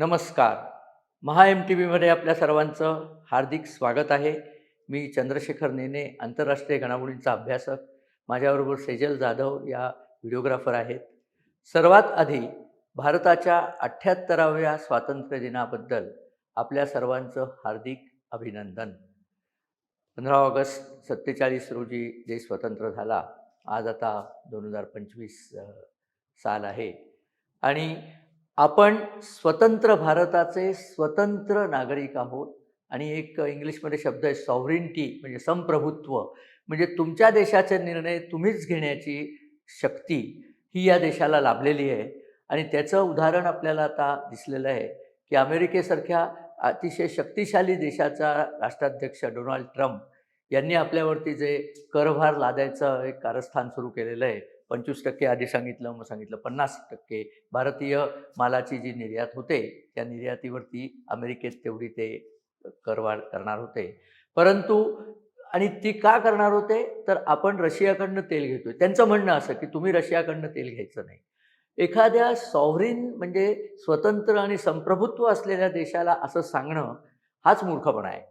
नमस्कार. महा M T व्हीमध्ये आपल्या सर्वांचं हार्दिक स्वागत आहे. मी चंद्रशेखर नेने आंतरराष्ट्रीय घडामोडींचा अभ्यासक. माझ्याबरोबर सेजल जाधव या व्हिडिओग्राफर आहेत. सर्वात आधी भारताच्या अठ्ठ्याहत्तराव्या स्वातंत्र्य दिनाबद्दल आपल्या सर्वांचं हार्दिक अभिनंदन. पंधरा ऑगस्ट सत्तेचाळीस रोजी देश स्वतंत्र झाला आज आता दोन हजार पंचवीस साल आहे. आणि आपण स्वतंत्र भारताचे स्वतंत्र नागरिक आहोत. आणि एक इंग्लिशमध्ये शब्द आहे सॉव्हरिन्टी म्हणजे संप्रभुत्व. म्हणजे तुमच्या देशाचे निर्णय तुम्हीच घेण्याची शक्ती ही या देशाला लाभलेली आहे. आणि त्याचं उदाहरण आपल्याला आता दिसलेलं आहे की अमेरिकेसारख्या अतिशय शक्तिशाली देशाचा राष्ट्राध्यक्ष डोनाल्ड ट्रम्प यांनी आपल्यावरती जे करभार लादायचं एक कारस्थान सुरू केलेलं आहे. पंचवीस टक्के आधी सांगितलं मग सांगितलं पन्नास टक्के. भारतीय मालाची जी निर्यात होते त्या निर्यातीवरती अमेरिकेत तेवढी ते करवाढ करणार होते. परंतु आणि ती का करणार होते? तर आपण रशियाकडनं तेल घेतोय. त्यांचं म्हणणं असं की तुम्ही रशियाकडनं तेल घ्यायचं नाही. एखाद्या सॉव्हरीन म्हणजे स्वतंत्र आणि संप्रभुत्व असलेल्या देशाला असं सांगणं हाच मूर्खपणा आहे.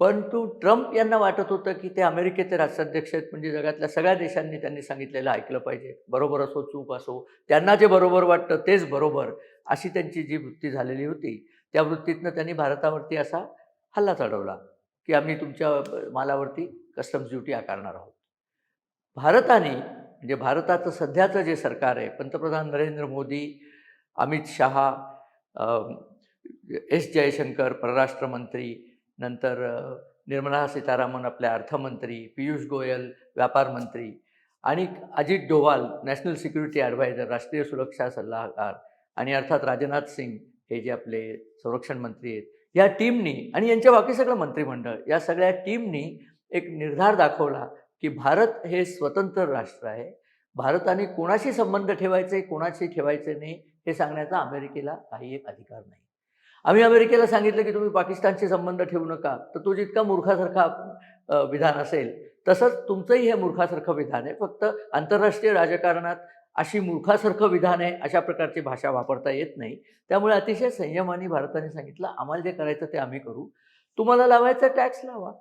परंतु ट्रम्प यांना वाटत होतं की ते अमेरिकेचे राष्ट्राध्यक्ष आहेत म्हणजे जगातल्या सगळ्या देशांनी त्यांनी सांगितलेलं ऐकलं पाहिजे. बरोबर असो चूक असो त्यांना जे बरोबर वाटतं तेच बरोबर अशी त्यांची जी वृत्ती झालेली होती त्या वृत्तीतनं त्यांनी भारतावरती असा हल्ला चढवला की आम्ही तुमच्या मालावरती कस्टम्स ड्युटी आकारणार आहोत. भारताने म्हणजे भारताचं सध्याचं जे सरकार आहे पंतप्रधान नरेंद्र मोदी अमित शहा एस जयशंकर परराष्ट्र मंत्री नंतर निर्मला सीतारामन आपल्या अर्थमंत्री पियुष गोयल व्यापार मंत्री आणि Ajit Doval national security adviser राष्ट्रीय सुरक्षा सल्लागार आणि अर्थात राजनाथ सिंग हे जे आपले संरक्षण मंत्री आहेत या टीमनी आणि यांच्या बाकी सगळं मंत्रिमंडळ या सगळ्या टीमनी एक निर्धार दाखवला की भारत हे स्वतंत्र राष्ट्र आहे. भारताने कोणाशी संबंध ठेवायचे कोणाशी ठेवायचे नाही हे सांगण्याचा अमेरिकेला काही एक अधिकार नाही. आम्ही अमेरिकेला सांगितलं की तुम्ही पाकिस्तानशी संबंध ठेवू नका तर तो जितका मूर्खासारखा विधान असेल तसंच तुमचंही हे मूर्खासारखं विधान आहे. फक्त आंतरराष्ट्रीय राजकारणात अशी मूर्खासारखं विधान आहे अशा प्रकारची भाषा वापरता येत नाही. त्यामुळे अतिशय संयमाने भारताने सांगितलं आम्हाला जे करायचं ते आम्ही करू. तुम्हाला लावायचा टॅक्स लावा.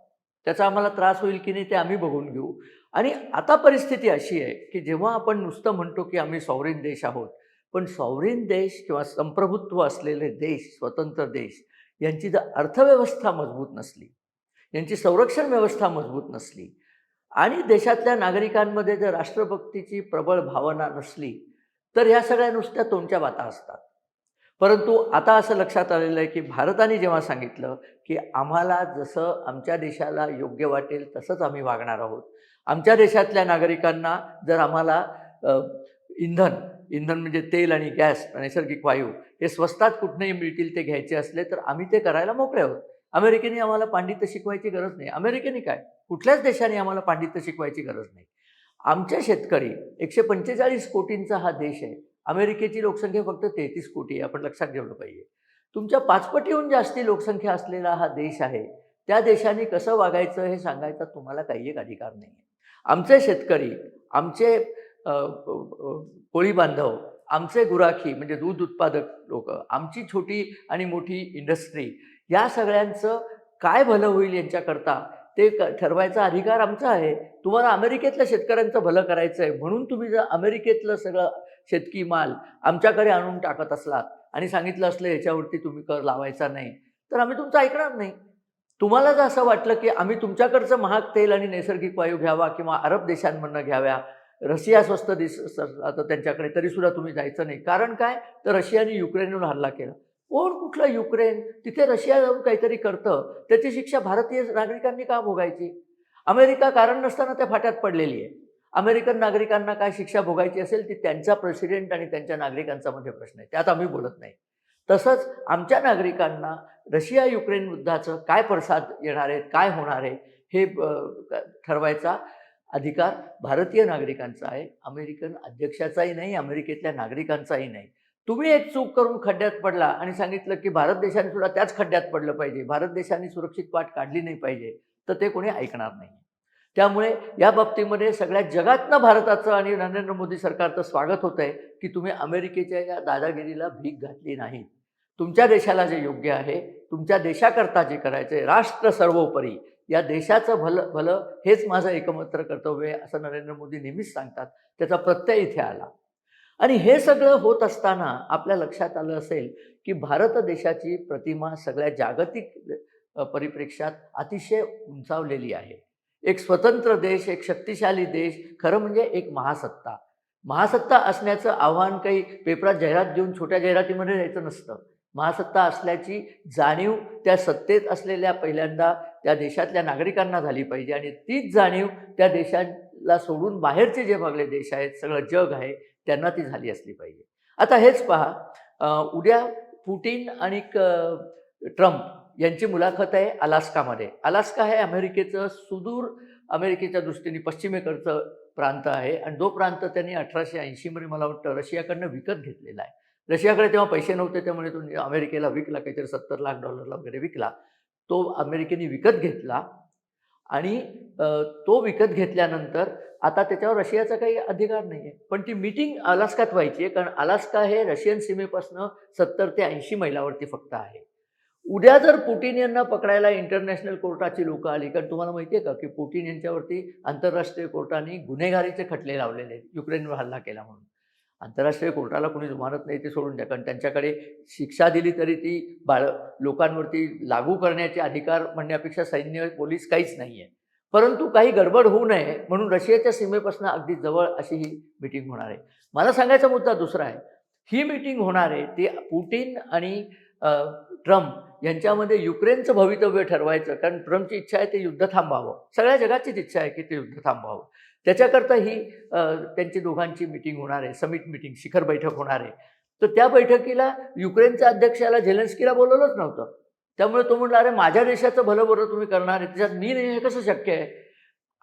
त्याचा आम्हाला त्रास होईल की नाही ते आम्ही बघून घेऊ. आणि आता परिस्थिती अशी आहे की जेव्हा आपण नुसतं म्हणतो की आम्ही सॉवरिन देश आहोत पण सॉवरेन देश किंवा संप्रभुत्व असलेले देश स्वतंत्र देश यांची जर अर्थव्यवस्था मजबूत नसली. यांची संरक्षण व्यवस्था मजबूत नसली. आणि देशातल्या नागरिकांमध्ये जर राष्ट्रभक्तीची प्रबळ भावना नसली तर ह्या सगळ्या नुसत्या तोंडच्या बाता असतात. परंतु आता असं लक्षात आलेलं आहे की भारताने जेव्हा सांगितलं की आम्हाला जसं आमच्या देशाला योग्य वाटेल तसंच आम्ही वागणार आहोत. आमच्या देशातल्या नागरिकांना जर आम्हाला इंधन इंधन म्हणजे तेल आणि गॅस नैसर्गिक वायू हे स्वस्तात कुठनंही मिळतील ते घ्यायचे असले तर आम्ही ते करायला मोकळे आहोत. अमेरिकेने आम्हाला पांडित्य शिकवायची गरज नाही. अमेरिकेने काय? कुठल्याच देशाने आम्हाला पांडित्य शिकवायची गरज नाही. आमच्या शेतकरी एकशे पंचेचाळीस कोटींचा हा देश आहे. अमेरिकेची लोकसंख्या फक्त तेहतीस कोटी आहे. आपण लक्षात ठेवलं पाहिजे. तुमच्या पाचपटीहून जास्ती लोकसंख्या असलेला हा देश आहे. त्या देशाने कसं वागायचं हे सांगायचा तुम्हाला काही एक अधिकार नाही आहे आमचे शेतकरी आमचे कोळी बांधव आमचे गुराखी म्हणजे दूध उत्पादक लोक आमची छोटी आणि मोठी इंडस्ट्री या सगळ्यांचं काय भलं होईल यांच्याकरता ते क ठरवायचा अधिकार आमचा आहे. तुम्हाला अमेरिकेतल्या शेतकऱ्यांचं भलं करायचं आहे म्हणून तुम्ही जर अमेरिकेतलं सगळं शेतकी माल आमच्याकडे आणून टाकत असलात आणि सांगितलं असलं याच्यावरती तुम्ही कर लावायचा नाही तर आम्ही तुमचं ऐकणार नाही. तुम्हाला जर असं वाटलं की आम्ही तुमच्याकडचं महाग तेल आणि नैसर्गिक वायू घ्यावा किंवा अरब देशांमधनं घ्याव्या रशिया स्वस्त दिस आता त्यांच्याकडे तरीसुद्धा तुम्ही जायचं नाही. कारण काय? तर रशियाने युक्रेनवर हल्ला केला. कोण कुठलं युक्रेन? तिथे रशिया जाऊन काहीतरी करतं. त्याची शिक्षा भारतीय नागरिकांनी का भोगायची? अमेरिका कारण नसताना त्या फाट्यात पडलेली आहे. अमेरिकन नागरिकांना काय शिक्षा भोगायची असेल ती त्यांचा प्रेसिडेंट आणि त्यांच्या नागरिकांचा मध्ये प्रश्न आहे. त्यात आम्ही बोलत नाही. तसंच आमच्या नागरिकांना रशिया युक्रेन युद्धाचं काय प्रसाद येणार आहेत काय होणार आहे हे ठरवायचा अधिकार भारतीय नागरिकांचा आहे अमेरिकन अध्यक्षाचाही नाही अमेरिकेतल्या नागरिकांचाही नाही. तुम्ही एक चूक करून खड्ड्यात पडला आणि सांगितलं की भारत देशाने सुद्धा त्याच खड्ड्यात पडलं पाहिजे भारत देशाने सुरक्षित वाट काढली नाही पाहिजे तर ते कोणी ऐकणार नाही. त्यामुळे या बाबतीमध्ये सगळ्या जगातनं भारताचं आणि नरेंद्र मोदी सरकारचं स्वागत होत आहे की तुम्ही अमेरिकेच्या या दादागिरीला भीक घातली नाही. तुमच्या देशाला जे योग्य आहे तुमच्या देशाकरता जे करायचं आहे राष्ट्र सर्वोपरी या देशाचं भलं भलं हेच माझं एकमात्र कर्तव्य आहे असं नरेंद्र मोदी नेहमीच सांगतात. त्याचा प्रत्यय इथे आला. आणि हे सगळं होत असताना आपल्या लक्षात आलं असेल की भारत देशाची प्रतिमा सगळ्या जागतिक परिप्रेक्ष्यात अतिशय उंचावलेली आहे. एक स्वतंत्र देश एक शक्तिशाली देश खरं म्हणजे एक महासत्ता. महासत्ता असण्याचं आव्हान काही पेपरात जाहिरात देऊन छोट्या जाहिरातीमध्ये द्यायचं नसतं. महासत्ता असल्याची जाणीव त्या सत्तेत असलेल्या पहिल्यांदा त्या देशातल्या नागरिकांना झाली पाहिजे. आणि तीच जाणीव त्या देशाला सोडून बाहेरचे जे भागले देश आहेत सगळं जग आहे त्यांना ती झाली असली पाहिजे. आता हेच पहा उद्या पुटिन आणि ट्रम्प यांची मुलाखत आहे अलास्कामध्ये. अलास्का हे अमेरिकेचं सुदूर अमेरिकेच्या दृष्टीने पश्चिमेकडचं प्रांत आहे. आणि तो प्रांत त्यांनी अठराशे ऐंशीमध्ये मला वाटतं रशियाकडनं विकत घेतलेला आहे. रशियाकडे तेव्हा पैसे नव्हते त्यामुळे तो अमेरिकेला विकला काहीतरी सत्तर लाख डॉलरला वगैरे विकला. तो अमेरिकेने विकत घेतला आणि तो विकत घेतल्यानंतर आता त्याच्यावर रशियाचा काही अधिकार नाही आहे पण ती मीटिंग अलास्कात व्हायची आहे कारण अलास्का हे रशियन सीमेपासून सत्तर ते ऐंशी मैलावरती फक्त आहे. उद्या जर पुटिन यांना पकडायला इंटरनॅशनल कोर्टाची लोक आली कारण तुम्हाला माहिती आहे का की पुटिन यांच्यावरती आंतरराष्ट्रीय कोर्टाने गुन्हेगारीचे खटले लावलेले युक्रेनवर हल्ला केला म्हणून. आंतरराष्ट्रीय कोर्टाला कोणी जुमानत नाही ते सोडून द्या. कारण त्यांच्याकडे शिक्षा दिली तरी ती बाळ लोकांवरती लागू करण्याचे अधिकार म्हणण्यापेक्षा सैन्य पोलीस काहीच नाही आहे परंतु काही गडबड होऊ नये म्हणून रशियाच्या सीमेपासून अगदी जवळ अशी ही मिटिंग होणार आहे. मला सांगायचा मुद्दा दुसरा आहे. ही मिटिंग होणार आहे ती पुटिन आणि ट्रम्प यांच्यामध्ये युक्रेनचं भवितव्य ठरवायचं. कारण ट्रम्पची इच्छा आहे ते युद्ध थांबावं. सगळ्या जगाचीच इच्छा आहे की ते युद्ध थांबावं. त्याच्याकरता ही त्यांची दोघांची मिटिंग होणार आहे समिट मिटिंग शिखर बैठक होणार आहे. तर त्या बैठकीला युक्रेनच्या अध्यक्षाला झेलेन्स्कीला बोलवलंच नव्हतं. त्यामुळे तो म्हणला अरे माझ्या देशाचं भलं बरं तुम्ही करणार आहे त्याच्यात मी नाही हे कसं शक्य आहे?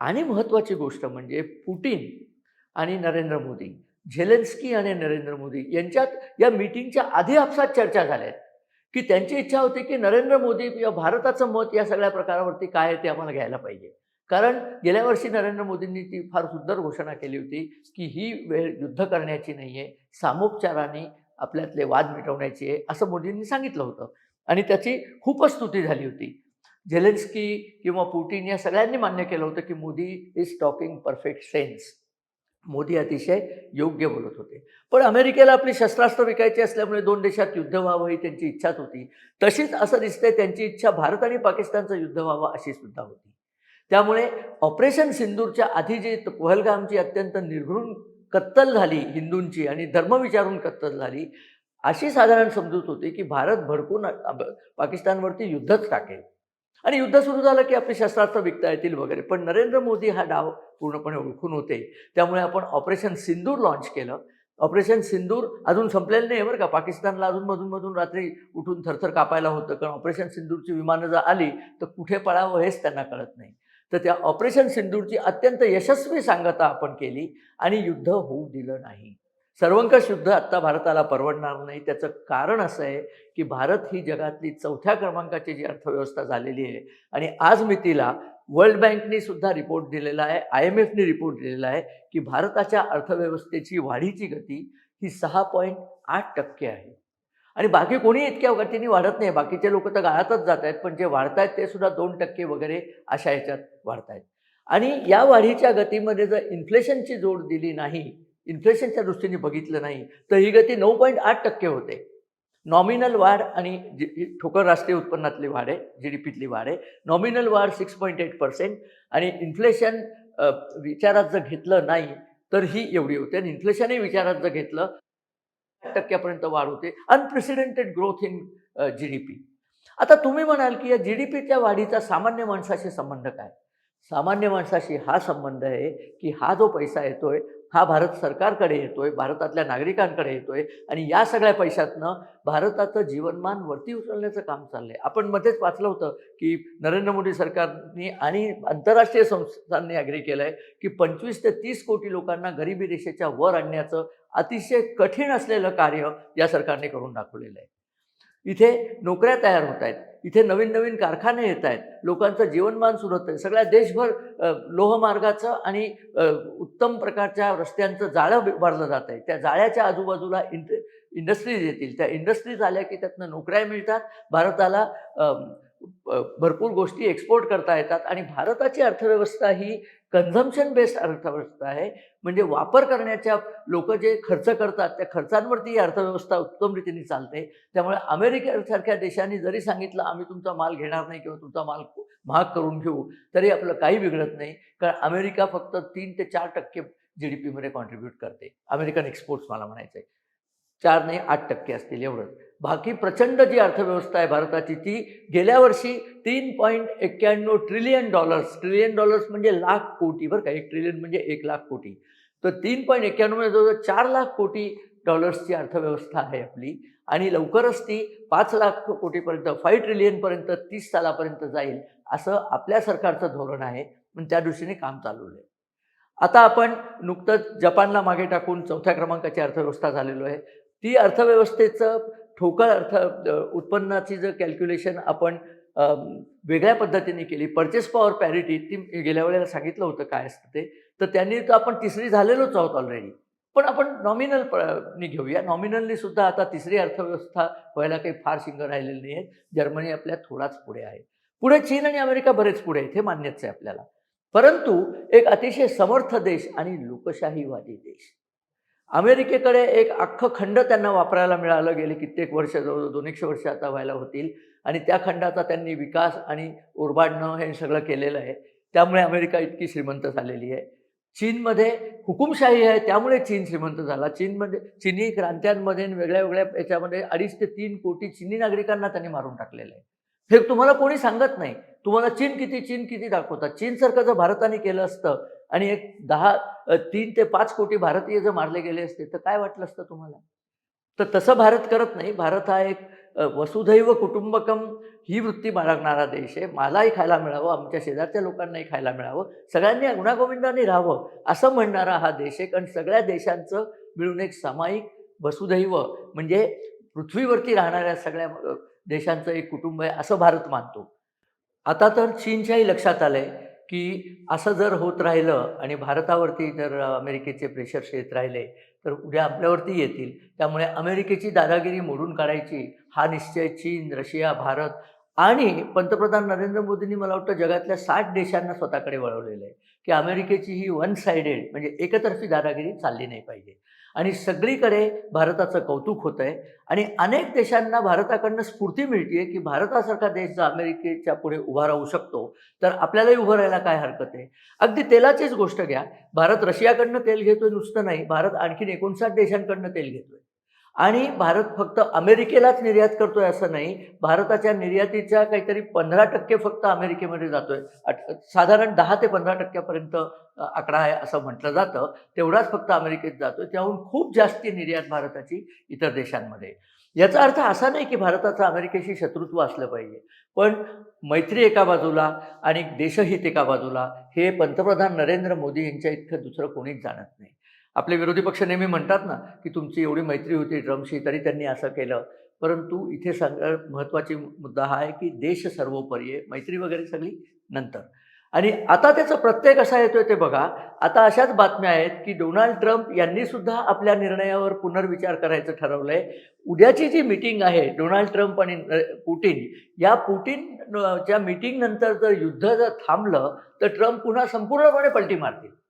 आणि महत्त्वाची गोष्ट म्हणजे पुटीन आणि नरेंद्र मोदी झेलेन्स्की आणि नरेंद्र मोदी यांच्यात या मिटिंगच्या आधी आपसात चर्चा झाल्या आहेत. की त्यांची इच्छा होती की नरेंद्र मोदी किंवा भारताचं मत या सगळ्या प्रकारावरती काय आहे ते आम्हाला घ्यायला पाहिजे. कारण गेल्या वर्षी नरेंद्र मोदींनी ती फार सुंदर घोषणा केली होती की ही वेळ युद्ध करण्याची नाही आहे सामोपचाराने आपल्यातले वाद मिटवण्याची आहे असं मोदींनी सांगितलं होतं. आणि त्याची खूपच स्तुती झाली होती. झेलेन्स्की किंवा पुटिन या सगळ्यांनी मान्य केलं होतं की Modi is talking perfect sense Modi अतिशय योग्य बोलत होते. पण अमेरिकेला आपली शस्त्रास्त्र विकायची असल्यामुळे दोन देशात युद्ध व्हावं ही त्यांची इच्छाच होती. तशीच असं दिसतंय त्यांची इच्छा भारत आणि पाकिस्तानचं युद्ध व्हावं अशी सुद्धा होती. त्यामुळे ऑपरेशन सिंदूरच्या आधी जी पहलगामची अत्यंत निर्घृण कत्तल झाली हिंदूंची आणि धर्म विचारून कत्तल झाली अशी साधारण समजूत होती की भारत भडकून पाकिस्तानवरती युद्धच टाकेल. आणि युद्ध सुरू झालं की आपली शस्त्रास्त्र विकता येतील वगैरे. पण नरेंद्र मोदी हा डाव पूर्णपणे ओळखून होते. त्यामुळे आपण ऑपरेशन सिंदूर लॉन्च केलं. ऑपरेशन सिंदूर अजून संपलेलं नाही बरं का. पाकिस्तानला अजून मधून मधून रात्री उठून थरथर कापायला होतं. कारण ऑपरेशन सिंदूरची विमानं जर आली तर कुठे पळावं हेच त्यांना कळत नाही. तर त्या ऑपरेशन सिंदूरची अत्यंत यशस्वी सांगता आपण केली आणि युद्ध होऊ दिलं नाही. सर्वंकष युद्ध आत्ता भारताला परवडणार नाही. त्याचं कारण असं आहे की भारत ही जगातली चौथ्या क्रमांकाची जी अर्थव्यवस्था झालेली आहे आणि आज मितीला वर्ल्ड बँकनी सुद्धा रिपोर्ट दिलेला आहे आय एम एफनी रिपोर्ट दिलेला आहे की भारताच्या अर्थव्यवस्थेची वाढीची गती ही सहा पॉईंट आठ टक्के आहे. आणि बाकी कोणी इतक्या गतीने वाढत नाही. बाकीचे लोक तर गाळातच जात आहेत पण जे वाढत आहेत ते सुद्धा दोन टक्के वगैरे अशा ह्याच्यात वाढत आहेत आणि या वाढीच्या गतीमध्ये जर इन्फ्लेशनची जोड दिली नाही इन्फ्लेशनच्या दृष्टीने बघितलं नाही तर ही गती नऊ पॉईंट आठ टक्के होते. नॉमिनल वाढ आणि जी ठोकर राष्ट्रीय उत्पन्नातली वाढ आहे जी डी पीतली वाढ आहे नॉमिनल वाढ सिक्स पॉईंट एट पर्सेंट आणि इन्फ्लेशन विचारात जर घेतलं नाही तर ही एवढी होते. आणि इन्फ्लेशनही विचारात जर घेतलं टक्क्यापर्यंत वाढ होते. Unprecedented growth in G D P आता तुम्ही म्हणाल की या जी डी पीच्या वाढीचा सामान्य माणसाशी संबंध काय? सामान्य माणसाशी हा संबंध आहे की हा जो पैसा येतोय हा भारत सरकारकडे येतोय भारतातल्या नागरिकांकडे येतोय आणि या सगळ्या पैशातनं भारताचं जीवनमान वरती उचलण्याचं काम चाललंय. आपण मध्येच वाचलं होतं की नरेंद्र मोदी सरकारने आणि आंतरराष्ट्रीय संस्थांनी अग्री केलं आहे की पंचवीस ते तीस कोटी लोकांना गरिबी रेषेच्या वर आणण्याचं अतिशय कठीण असलेलं कार्य या सरकारने करून दाखवलेलं आहे. इथे नोकऱ्या तयार होत आहेत. इथे नवीन नवीन कारखाने येत आहेत. लोकांचं जीवनमान सुरत आहे. सगळ्या देशभर लोहमार्गाचं आणि उत्तम प्रकारच्या रस्त्यांचं जाळं उभारलं जात आहे. त्या जाळ्याच्या आजूबाजूला इंड इंडस्ट्रीज येतील. त्या इंडस्ट्रीज आल्या की त्यातनं नोकऱ्या मिळतात. भारताला भरपूर गोष्टी एक्सपोर्ट करता येतात आणि भारताची अर्थव्यवस्था ही कन्झम्पशन बेस्ड अर्थव्यवस्था आहे. म्हणजे वापर करण्याच्या लोक जे खर्च करतात त्या खर्चांवरती ही अर्थव्यवस्था उत्तम रीतीने चालते. त्यामुळे अमेरिकेसारख्या देशांनी जरी सांगितलं आम्ही तुमचा माल घेणार नाही किंवा तुमचा माल महाग करून घेऊ तरी आपलं काही बिघडत नाही. कारण अमेरिका फक्त तीन ते चार टक्के जी डी पीमध्ये कॉन्ट्रीब्यूट करते. अमेरिकन एक्सपोर्ट्स मला म्हणायचं आहे चार नाही आठ टक्के असतील एवढंच. बाकी प्रचंड जी अर्थव्यवस्था आहे भारताची ती गेल्या वर्षी तीन पॉईंट एक्क्याण्णव ट्रिलियन डॉलर्स ट्रिलियन डॉलर्स म्हणजे लाख कोटी बरं का एक ट्रिलियन म्हणजे एक लाख कोटी. तर तीन पॉईंट एक्क्याण्णव म्हणजे जवळजवळ चार लाख कोटी डॉलर्सची अर्थव्यवस्था आहे आपली. आणि लवकरच ती पाच लाख कोटीपर्यंत फाईव्ह ट्रिलियनपर्यंत तीस सालापर्यंत जाईल असं आपल्या सरकारचं धोरण आहे. पण त्या दृष्टीने काम चालवलं आहे. आता आपण नुकतंच जपानला मागे टाकून चौथ्या क्रमांकाची अर्थव्यवस्था झालेलो आहे. ती अर्थव्यवस्थेचं ठोकळ अर्थ उत्पन्नाची जर कॅल्क्युलेशन आपण वेगळ्या पद्धतीने केली परचेस पॉवर पॅरिटी ती गेल्या वेळेला सांगितलं होतं काय असतं ते तर त्यांनी तर आपण तिसरी झालेलोच आहोत ऑलरेडी पण आपण नॉमिनल नी घेऊया. नॉमिनलनी सुद्धा आता तिसरी अर्थव्यवस्था व्हायला काही फार शिंग राहिलेली नाही आहेत जर्मनी आपल्या थोडाच पुढे आहे. पुढे चीन आणि अमेरिका बरेच पुढे आहेत हे मान्यच आहे आपल्याला. परंतु एक अतिशय समर्थ देश आणि लोकशाहीवादी देश. अमेरिकेकडे एक अख्खं खंड त्यांना वापरायला मिळालं गेले कित्येक वर्ष जवळजवळ दोन एकशे वर्ष आता व्हायला होतील. आणि त्या खंडाचा त्यांनी विकास आणि उरबाडणं हे सगळं केलेलं आहे. त्यामुळे अमेरिका इतकी श्रीमंत झालेली आहे. चीनमध्ये हुकुमशाही आहे त्यामुळे चीन श्रीमंत झाला. चीनमध्ये चिनी क्रांत्यांमध्ये वेगळ्या वेगळ्या याच्यामध्ये अडीच ते तीन कोटी चिनी नागरिकांना त्यांनी मारून टाकलेलं आहे. हे तुम्हाला कोणी सांगत नाही. तुम्हाला चीन किती चीन किती दाखवतात? चीनसारखं जर भारताने केलं असतं आणि एक दहा तीन ते पाच कोटी भारतीय जर मारले गेले असते तर काय वाटलं असतं तुम्हाला? तर तसं भारत करत नाही. भारत हा एक वसुधैव कुटुंबकम ही वृत्ती बाळगणारा देश आहे. मलाही खायला मिळावं आमच्या शेजारच्या लोकांनाही खायला मिळावं सगळ्यांनी गुणागोविंदाने राहावं असं म्हणणारा हा देश आहे कारण सगळ्या देशांचं मिळून एक सामायिक वसुधैव म्हणजे पृथ्वीवरती राहणाऱ्या सगळ्या देशांचं एक कुटुंब आहे असं भारत मानतो. आता तर चीनच्याही लक्षात आलं आहे की असं जर होत राहिलं आणि भारतावरती जर अमेरिकेचे प्रेशर्स येत राहिले तर उद्या आपल्यावरती येतील. त्यामुळे अमेरिकेची दादागिरी मोडून काढायची हा निश्चय चीन रशिया भारत आणि पंतप्रधान नरेंद्र मोदींनी मला वाटतं जगातल्या साठ देशांना स्वतःकडे वळवलेलं आहे की अमेरिकेची ही वन सायडेड म्हणजे एकतर्फी दादागिरी चालली नाही पाहिजे. आणि सगळीकडे भारताचं कौतुक होत आहे आणि अनेक देशांना भारताकडनं स्फूर्ती मिळते की भारतासारखा देश जर अमेरिकेच्या पुढे उभा राहू शकतो तर आपल्यालाही उभं राहायला काय हरकत आहे? अगदी तेलाचीच गोष्ट घ्या. भारत रशियाकडनं तेल घेतोय नुसतं नाही भारत आणखीन एकोणसाठ देशांकडनं तेल घेतोय. आणि भारत फक्त अमेरिकेलाच निर्यात करतोय असं नाही भारताच्या निर्यातीच्या काहीतरी पंधरा टक्के फक्त अमेरिकेमध्ये जातोय. साधारण दहा ते पंधरा टक्क्यापर्यंत आकडा आहे असं म्हटलं जातं. तेवढाच फक्त अमेरिकेत जातोय. त्याहून खूप जास्ती निर्यात भारताची इतर देशांमध्ये. याचा अर्थ असा नाही की भारताचं अमेरिकेशी शत्रुत्व असलं पाहिजे. पण मैत्री एका बाजूला आणि देशहित एका बाजूला हे पंतप्रधान नरेंद्र मोदी यांच्या इतकं दुसरं कोणीच जाणत नाही. आपले विरोधी पक्ष नेहमी म्हणतात ना की तुमची एवढी मैत्री होती ट्रम्पशी तरी त्यांनी असं केलं. परंतु इथे सांग महत्त्वाची मुद्दा हा आहे की देश सर्वोपरी आहे मैत्री वगैरे सगळी नंतर. आणि आता त्याचा प्रत्यय कसा येतोय ते बघा आता अशाच बातम्या आहेत की डोनाल्ड ट्रम्प यांनी सुद्धा आपल्या निर्णयावर पुनर्विचार करायचं ठरवलंय. उद्याची जी मीटिंग आहे डोनाल्ड ट्रम्प आणि न- पुटिन या पुटीनच्या न- नंतर जर युद्ध जर थांबलं तर ट्रम्प पुन्हा संपूर्णपणे पलटी मारतील.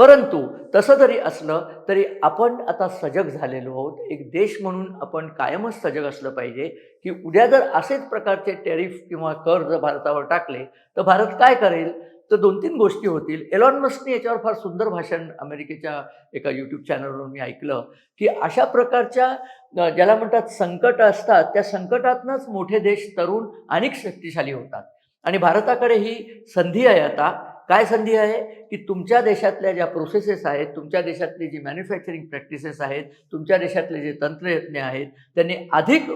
परंतु तसं जरी असलं तरी आपण आता सजग झालेलो आहोत. एक देश म्हणून आपण कायमच सजग असलं पाहिजे की उद्या जर असेच प्रकारचे टॅरिफ किंवा कर जर भारतावर टाकले तर भारत काय करेल? तर दोन तीन गोष्टी होतील. एलॉन मस्कने याच्यावर फार सुंदर भाषण अमेरिकेच्या एका यूट्यूब चॅनलवरून मी ऐकलं की अशा प्रकारच्या ज्याला म्हणतात संकट असतात त्या संकटातनंच मोठे देश तरुण अनेक शक्तिशाली होतात. आणि भारताकडे ही संधी आहे आता. काय संधी आहे? की तुमच्या देशातल्या ज्या प्रोसेसेस आहेत तुमच्या देशातली जी मॅन्युफॅक्चरिंग प्रॅक्टिसेस आहेत तुमच्या देशातले जे तंत्रज्ञ आहेत त्यांनी अधिक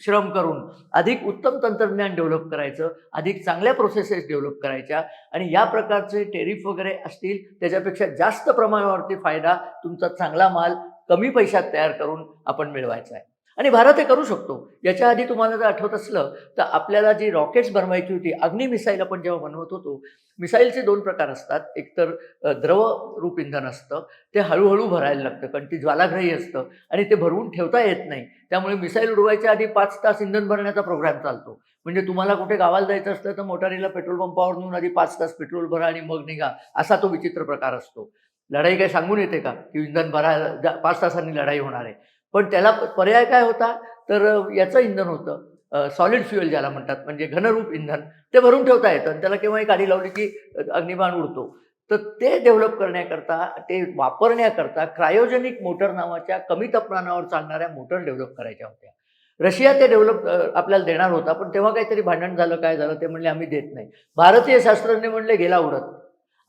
श्रम करून अधिक उत्तम तंत्रज्ञान डेव्हलप करायचं अधिक चांगल्या प्रोसेसेस डेव्हलप करायच्या आणि या प्रकारचे टेरिफ वगैरे असतील त्याच्यापेक्षा जास्त प्रमाणावरती फायदा तुमचा चांगला माल कमी पैशात तयार करून आपण मिळवायचा आहे. आणि भारत हे करू शकतो. याच्या आधी तुम्हाला जर आठवत असलं तर आपल्याला जी रॉकेट्स बनवायची होती अग्नी मिसाईल आपण जेव्हा बनवत होतो मिसाईलचे दोन प्रकार असतात. एकतर द्रव रूप इंधन असतं ते हळूहळू भरायला लागतं कारण ती ज्वालाग्रही असतं आणि ते भरवून ठेवता येत नाही. त्यामुळे मिसाईल उडवायच्या आधी पाच तास इंधन भरण्याचा प्रोग्राम चालतो. म्हणजे तुम्हाला कुठे गावाला जायचं असलं तर मोटारीला पेट्रोल पंपावर नेऊन आधी पाच तास पेट्रोल भरा आणि मग निघा. असा तो विचित्र प्रकार असतो. लढाई काय सांगून येते का? की इंधन भरायला जा- पाच तासांनी लढाई होणार आहे. पण त्याला पर्याय काय होता? तर याचं इंधन होतं. सॉलिड फ्युएल ज्याला म्हणतात म्हणजे घनरूप इंधन. ते भरून ठेवता येतं आणि त्याला केव्हाही गाडी लावली की अग्निबाण उडतो. तर ते डेव्हलप करण्याकरता ते वापरण्याकरता क्रायोजेनिक मोटर नावाच्या कमी तापमानावर चालणाऱ्या मोटर डेव्हलप करायच्या होत्या. रशिया ते डेव्हलप आपल्याला देणार होता पण तेव्हा काहीतरी भांडण झालं काय झालं ते म्हणले आम्ही देत नाही. भारतीय शास्त्रज्ञ म्हणले गेला उडत.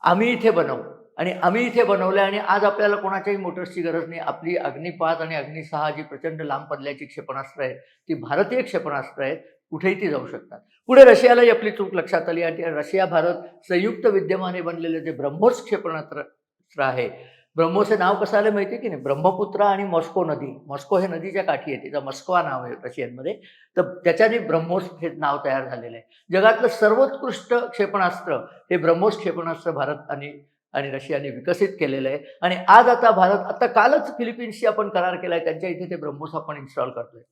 आम्ही इथे बनवू. आणि आम्ही इथे बनवलं आणि आज आपल्याला कोणाच्याही मोटर्सची गरज नाही. आपली अग्निपात आणि अग्निसहा जी प्रचंड लांब पल्ल्याची क्षेपणास्त्र आहेत ती भारतीय क्षेपणास्त्र आहेत कुठेही ती जाऊ शकतात. पुढे रशियालाही आपली चूक लक्षात आली आणि रशिया भारत संयुक्त विद्यमाने बनलेले जे ब्रह्मोस क्षेपणास्त्र आहे ब्रह्मोचे नाव कसं आलं माहिती आहे की नाही? ब्रह्मपुत्रा आणि मॉस्को नदी. मॉस्को हे नदीच्या काठी आहे तिचं मस्कवा नाव आहे रशियनमध्ये. तर त्याच्याने ब्रह्मोस हे नाव तयार झालेलं आहे. जगातलं सर्वोत्कृष्ट क्षेपणास्त्र हे ब्रह्मोस क्षेपणास्त्र भारत आणि आणि रशियाने विकसित केलेलं आहे. आणि आज आता भारत आता कालच फिलिपिन्सशी आपण करार केला आहे त्यांच्या इथे ते ब्रह्मोस आपण इन्स्टॉल करतोय.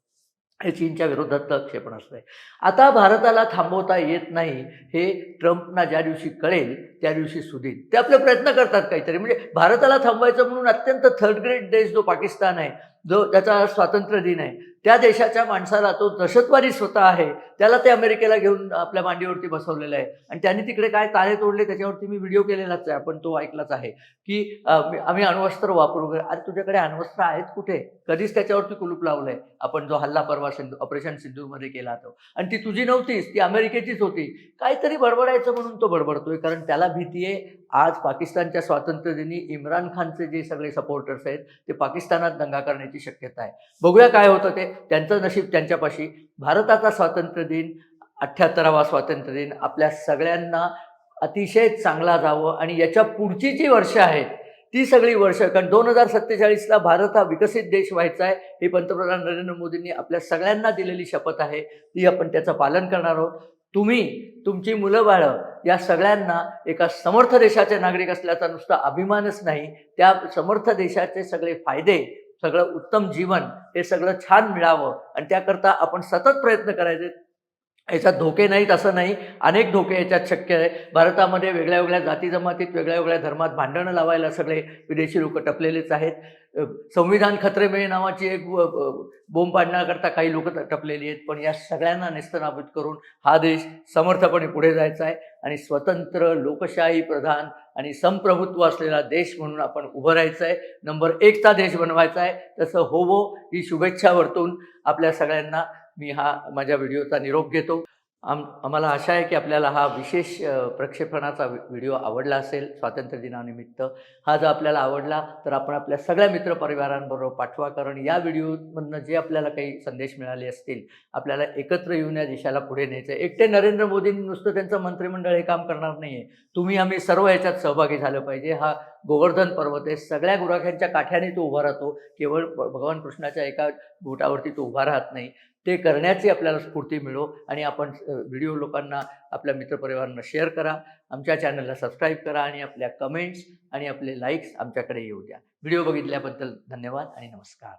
हे चीनच्या विरोधातलं क्षेपणास्त्र आहे आता भारताला थांबवता येत नाही हे ट्रम्पना ज्या दिवशी कळेल त्या दिवशी सुधीर ते आपले प्रयत्न करतात काहीतरी. म्हणजे भारताला थांबवायचं म्हणून अत्यंत थर्ड ग्रेड देश जो पाकिस्तान आहे जो त्याचा स्वातंत्र्य दिन आहे त्या देशाच्या माणसाला तो दहशतवादी स्वतः आहे. त्याला ते अमेरिकेला घेऊन आपल्या मांडीवरती बसवलेलं आहे. आणि त्यांनी तिकडे काय तारे तोडले त्याच्यावरती मी व्हिडिओ केलेलाच आहे. आपण तो ऐकलाच आहे. की आम्ही अण्वस्त्र वापरू वगैरे. अरे तुझ्याकडे अण्वस्त्र आहेत कुठे? कधीच त्याच्यावरती कुलूप लावलंय. आपण जो हल्ला परवा सिंधू ऑपरेशन सिंधूमध्ये केला तो. आणि ती तुझी नव्हतीच ती अमेरिकेचीच होती. काहीतरी बडबडायचं म्हणून तो बडबडतोय. कारण त्याला भीती आहे. आज पाकिस्तानच्या स्वातंत्र्यदिनी इम्रान खानचे जे सगळे सपोर्टर्स आहेत ते पाकिस्तानात दंगा करण्याची शक्यता आहे. बघूया काय होतं ते. त्यांचं नशीब त्यांच्यापाशी. भारताचा स्वातंत्र्य दिन अठ्ठ्याहत्तरावा स्वातंत्र्य दिन आपल्या सगळ्यांना अतिशय चांगला जावं आणि याच्या पुढची जी वर्ष आहेत ती सगळी वर्ष कारण दोन हजार सत्तेचाळीसला भारत हा विकसित देश व्हायचा आहे ही पंतप्रधान नरेंद्र मोदींनी आपल्या सगळ्यांना दिलेली शपथ आहे ती आपण त्याचं पालन करणार आहोत. तुम्ही तुमची मुलं बाळं या सगळ्यांना एका समर्थ देशाचे नागरिक असल्याचा नुसता अभिमानच नाही त्या समर्थ देशाचे सगळे फायदे सगळं उत्तम जीवन हे सगळं छान मिळावं. आणि त्याकरता आपण सतत प्रयत्न करायचे. याच्यात धोके नाहीत असं नाही. अनेक धोके याच्यात शक्य आहे. भारतामध्ये वेगळ्या वेगळ्या जाती जमातीत वेगळ्या वेगळ्या धर्मात भांडणं लावायला सगळे विदेशी लोक टपलेलेच आहेत. संविधान खत्रे नावाची एक बोंब पाडण्याकरता काही लोक टपलेली आहेत. पण या सगळ्यांना नेस्तनाबूत करून हा देश समर्थपणे पुढे जायचा आहे. आणि स्वतंत्र लोकशाही प्रधान आणि संप्रभुत्व असलेला देश म्हणून आपण उभं राहायचं आहे नंबर एकचा देश बनवायचा आहे तसं होवो ही शुभेच्छा वर्तून आपल्या सगळ्यांना मी हा माझ्या व्हिडिओचा निरोप घेतो. आम आम्हाला आशा आहे की आपल्याला हा विशेष प्रक्षेपणाचा व्हिडिओ आवडला असेल स्वातंत्र्य दिनानिमित्त हा जर आपल्याला आवडला तर आपण आपल्या सगळ्या मित्रपरिवारांबरोबर पाठवा कारण या व्हिडिओमधनं जे आपल्याला काही संदेश मिळाले असतील आपल्याला एकत्र येऊन या देशाला पुढे न्यायचं आहे. एकटे नरेंद्र मोदींनी नुसतं त्यांचं मंत्रिमंडळ हे काम करणार नाही आहे तुम्ही आम्ही सर्व याच्यात सहभागी झालं पाहिजे. हा गोवर्धन पर्वत आहे. सगळ्या गुराख्यांच्या काठ्याने तो उभा राहतो. केवळ भगवान कृष्णाच्या एका बोटावरती तो उभा राहत नाही. ते करण्याची आपल्याला स्फूर्ती मिळो आणि आपण व्हिडिओ लोकांना आपल्या मित्रपरिवारांना शेअर करा. आमच्या चॅनलला सबस्क्राईब करा आणि आपल्या कमेंट्स आणि आपले लाईक्स आमच्याकडे येऊ द्या. व्हिडिओ बघितल्याबद्दल धन्यवाद आणि नमस्कार.